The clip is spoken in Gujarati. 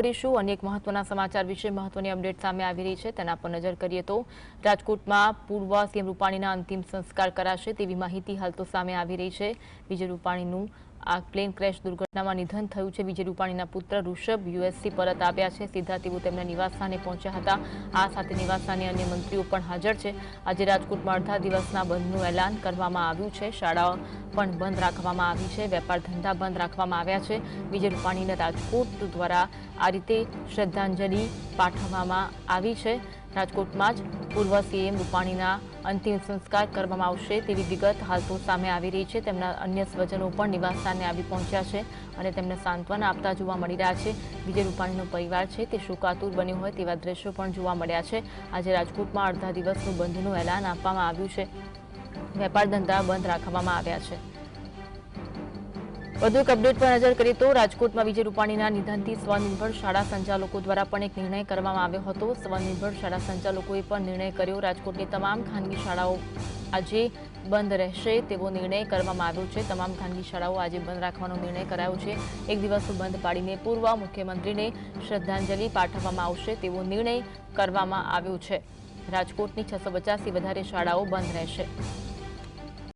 કરીશું. અને એક મહત્વના સમાચાર વિશે મહત્વની અપડેટ સામે આવી રહી છે. તેના પર નજર કરીએ તો રાજકોટમાં પૂર્વ સીએમ રૂપાણીના અંતિમ સંસ્કાર કરાશે તેવી માહિતી હાલ તો સામે આવી રહી છે. વિજય રૂપાણીનું આ પ્લેન ક્રેશ દુર્ઘટનામાં નિધન થયું છે. વિજય રૂપાણીના પુત્ર ઋષભ યુએસથી પરત આવ્યા છે. સીધા તેઓ તેમના નિવાસસ્થાને પહોંચ્યા હતા. આ સાથે નિવાસસ્થાને અન્ય મંત્રીઓ પણ હાજર છે. આજે રાજકોટમાં અડધા દિવસના બંધનું એલાન કરવામાં આવ્યું છે. શાળાઓ પણ બંધ રાખવામાં આવી છે. વેપાર ધંધા બંધ રાખવામાં આવ્યા છે. વિજય રૂપાણીને રાજકોટ દ્વારા આ રીતે શ્રદ્ધાંજલિ પાઠવવામાં આવી છે. રાજકોટમાં જ પૂર્વ સીએમ રૂપાણીના અંતિમ સંસ્કાર કરવામાં આવશે તેવી વિગત હાલ તો સામે આવી રહી છે. તેમના અન્ય સ્વજનો પણ નિવાસસ્થાને આવી પહોંચ્યા છે અને તેમને સાંત્વના આપતા જોવા મળી રહ્યા છે. વિજય રૂપાણીનો પરિવાર છે તે શોકાતુર બન્યો હોય તેવા દ્રશ્યો પણ જોવા મળ્યા છે. આજે રાજકોટમાં અડધા દિવસનું બંધનું એલાન આપવામાં આવ્યું છે. વેપાર ધંધા બંધ રાખવામાં આવ્યા છે. વધુ એક અપડેટ પર નજર કરીએ તો રાજકોટમાં વિજય રૂપાણીના નિધનથી સ્વનિર્ભર શાળા સંચાલકો દ્વારા પણ એક નિર્ણય કરવામાં આવ્યો હતો. સ્વનિર્ભર શાળા સંચાલકોએ પણ નિર્ણય કર્યો. રાજકોટની તમામ ખાનગી શાળાઓ આજે બંધ રહેશે તેવો નિર્ણય કરવામાં આવ્યો છે. તમામ ખાનગી શાળાઓ આજે બંધ રાખવાનો નિર્ણય કરાયો છે. એક દિવસ બંધ પાડીને પૂર્વ મુખ્યમંત્રીને શ્રદ્ધાંજલિ પાઠવવામાં આવશે તેવો નિર્ણય કરવામાં આવ્યો છે. રાજકોટની છસો પચાસથી વધારે શાળાઓ બંધ રહેશે.